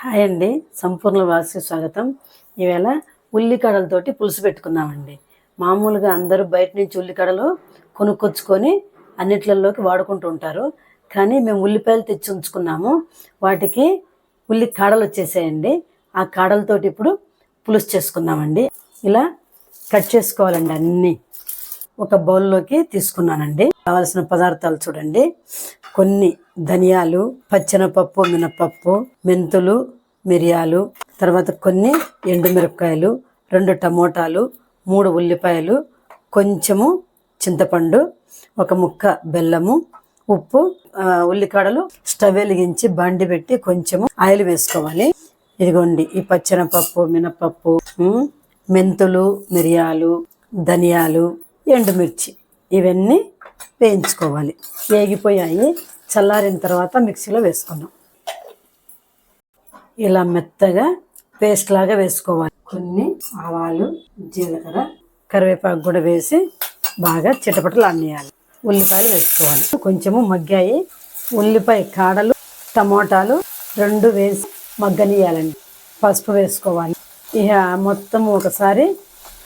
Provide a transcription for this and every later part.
Hi అండి. సంపూర్ణ వాసి స్వాగతం. ఈవేళ ఉల్లికాడలతోటి పులుసు పెట్టుకున్నామండి మామూలుగా అందరూ బయట నుంచి ఉల్లికాడలు కొనుక్కొచ్చుకొని అన్నిట్లలోకి వాడుకుంటూ ఉంటారు. కానీ మేము ఉల్లిపాయలు తెచ్చి ఉంచుకున్నాము. వాటికి ఉల్లి కాడలు వచ్చేసాయండి. ఆ కాడలతోటి ఇప్పుడు పులుసు చేసుకుందామండి. ఇలా కట్ చేసుకోవాలండి అన్నీ. ఒక బౌల్లోకి తీసుకున్నానండి. కావలసిన పదార్థాలు చూడండి. కొన్ని ధనియాలు పచ్చెనపప్పు మినపప్పు మెంతులు మిరియాలు తర్వాత కొన్ని ఎండుమిరపకాయలు రెండు టమోటాలు మూడు ఉల్లిపాయలు కొంచెము చింతపండు ఒక ముక్క బెల్లము ఉప్పు ఉల్లికాడలు స్టవ్ వెలిగించి బండి పెట్టి కొంచెము ఆయిల్ వేసుకోవాలి. ఇదిగోండి ఈ పచ్చెనపప్పు మినపప్పు మెంతులు మిరియాలు ధనియాలు ఎండుమిర్చి ఇవన్నీ వేయించుకోవాలి. వేగిపోయాయి. చల్లారిన తర్వాత మిక్సీలో వేసుకున్నాం ఇలా మెత్తగా పేస్ట్ లాగా వేసుకోవాలి. కొన్ని ఆవాలు జీలకర్ర కరివేపాకు కూడా వేసి బాగా చిటపటలు అన్నేయాలి. ఉల్లిపాయలు వేసుకోవాలి. కొంచెము మగ్గాయి. ఉల్లిపాయ కాడలు టమోటాలు రెండు వేసి మగ్గనియాలండి పసుపు వేసుకోవాలి. ఇక మొత్తం ఒకసారి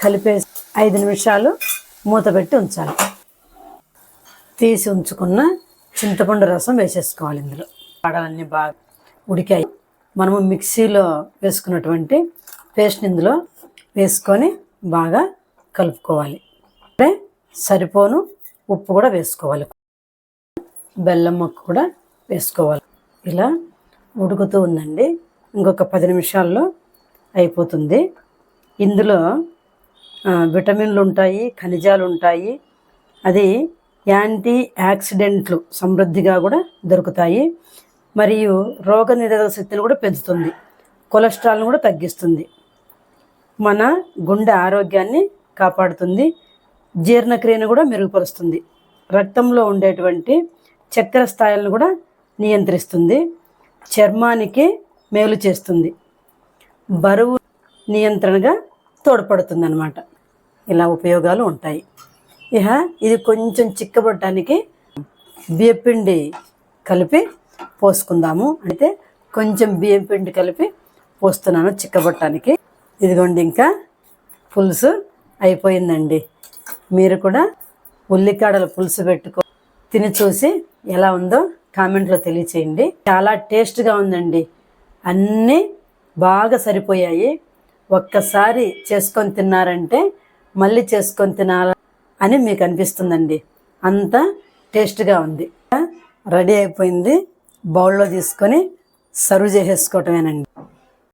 కలిపేసి ఐదు నిమిషాలు మూత పెట్టి ఉంచాలి. తీసి ఉంచుకున్న చింతపండు రసం వేసేసుకోవాలి ఇందులో. పడాలన్నీ బాగా ఉడికాయి. మనము మిక్సీలో వేసుకున్నటువంటి పేస్ట్ ఇందులో వేసుకొని బాగా కలుపుకోవాలి. అంటే సరిపోను ఉప్పు కూడా వేసుకోవాలి. బెల్లం ముక్క కూడా వేసుకోవాలి. ఇలా ఉడుకుతూ ఉందండి. ఇంకొక పది నిమిషాల్లో అయిపోతుంది. ఇందులో విటమిన్లు ఉంటాయి ఖనిజాలు ఉంటాయి. అది యాంటీ యాక్సిడెంట్లు సమృద్ధిగా కూడా దొరుకుతాయి. మరియు రోగ నిరోధక శక్తిని కూడా పెంచుతుంది. కొలెస్ట్రాల్ను కూడా తగ్గిస్తుంది. మన గుండె ఆరోగ్యాన్ని కాపాడుతుంది. జీర్ణక్రియను కూడా మెరుగుపరుస్తుంది. రక్తంలో ఉండేటువంటి చక్కెర స్థాయిలను కూడా నియంత్రిస్తుంది. చర్మానికి మేలు చేస్తుంది. బరువు నియంత్రణగా తోడ్పడుతుంది అన్నమాట ఇలా ఉపయోగాలు ఉంటాయి. ఇహ ఇది కొంచెం చిక్కబడటానికి బియ్యపిండి కలిపి పోసుకుందాము. అయితే కొంచెం బియ్యం పిండి కలిపి పోస్తున్నాను చిక్కబట్టడానికి ఇదిగోండి ఇంకా పులుసు అయిపోయిందండి. మీరు కూడా ఉల్లికాడల పులుసు పెట్టుకో తిని చూసి ఎలా ఉందో కామెంట్లో తెలియచేయండి. చాలా టేస్ట్గా ఉందండి. అన్నీ బాగా సరిపోయాయి. ఒక్కసారి చేసుకొని తిన్నారంటే మళ్ళీ చేసుకొని తినాల అని మీకు అనిపిస్తుందండి. అంత టేస్ట్గా ఉంది. రెడీ అయిపోయింది. బౌల్లో తీసుకొని సర్వ్ చేసేసుకోవటమేనండి.